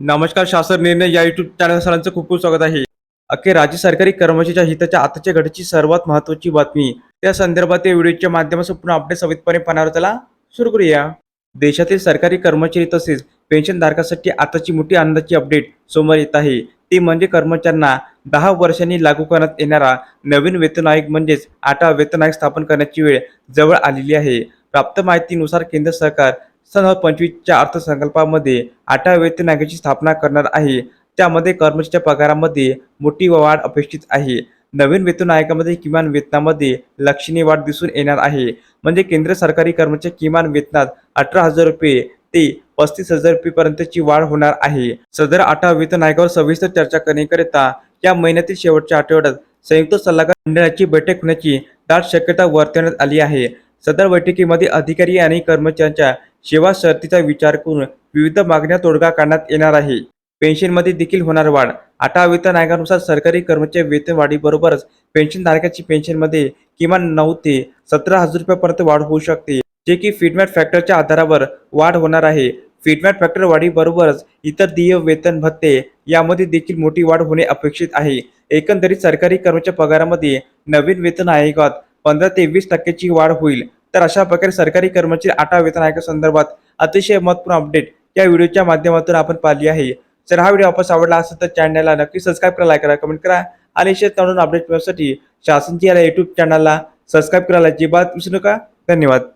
नमस्कार शासन निर्णय या युट्यूब चॅनल सरांचं खूप खूप स्वागत आहे. अखेर राज्य सरकारी कर्मचाऱ्याच्या हिताच्या आताच्या घडीची सर्वात महत्वाची बातमी. त्या संदर्भात या व्हिडिओच्या माध्यमातून पूर्ण अपडेट सवितपणे पाहणार त्याला सुरू करूया. देशातील सरकारी कर्मचारी तसेच पेन्शनधारकांसाठी आताची मोठी आनंदाची अपडेट समोर येत आहे. ती म्हणजे कर्मचाऱ्यांना दहा वर्षांनी लागू करण्यात येणारा नवीन वेतन आयोग म्हणजेच आठवा वेतन आयोग स्थापन करण्याची वेळ जवळ आलेली आहे. प्राप्त माहितीनुसार केंद्र सरकार सन पंचवीसच्या अर्थसंकल्पामध्ये आठव्या वेतन आयोगाची स्थापना करणार आहे. त्यामध्ये कर्मचाऱ्याच्या पगारामध्ये मोठी वाढ अपेक्षित आहे. नवीन वेतन आयोगामध्ये किमान वेतनामध्ये लक्षणीय वाढ दिसून येणार आहे. म्हणजे केंद्र सरकारी कर्मचारी किमान वेतनात अठरा हजार रुपये ते पस्तीस हजार रुपये पर्यंतची वाढ होणार आहे. सदर आठवा वेतन आयोगावर सविस्तर चर्चा करण्याकरिता या महिन्यातील शेवटच्या आठवड्यात संयुक्त सल्लागार मंडळाची बैठक होण्याची दाट शक्यता वर्तवण्यात आली आहे. सदर बैठकीमध्ये अधिकारी आणि कर्मचाऱ्यांच्या सेवा शर्तीचा विचार करून विविध मागण्या तोडगा काढण्यात येणार आहे. पेन्शनमध्ये देखील होणार वाढ. आठा वेतन आयोगानुसार सरकारी कर्मचारी वेतन वाढीबरोबरच पेन्शनधारकाची पेन्शनमध्ये किमान नऊ ते सतरा हजार रुपयापर्यंत वाढ होऊ शकते जे की फीडमॅट फॅक्टरच्या आधारावर वाढ होणार आहे. फीडमॅट फॅक्टर वाढीबरोबरच इतर देय वेतन भत्ते यामध्ये देखील मोठी वाढ होणे अपेक्षित आहे. एकंदरीत सरकारी कर्मचारी पगारामध्ये नवीन वेतन आयोगात पंधरा ते वीस टक्क्याची वाढ होईल. तर अशा प्रकारे सरकारी कर्मचारी आठवा वेतन आयोगासंदर्भात अतिशय महत्त्वपूर्ण अपडेट या व्हिडिओच्या माध्यमातून आपण पाहिली आहे. जर हा व्हिडिओ वापस आवडला असेल तर चॅनलला नक्की सबस्क्राईब करा लाईक करा कमेंट करा आणि शेतकऱ्यांना अपडेट मिळवण्यासाठी शासनची या युट्यूब चॅनलला सबस्क्राईब करायला अजिबात विसरू नका. धन्यवाद.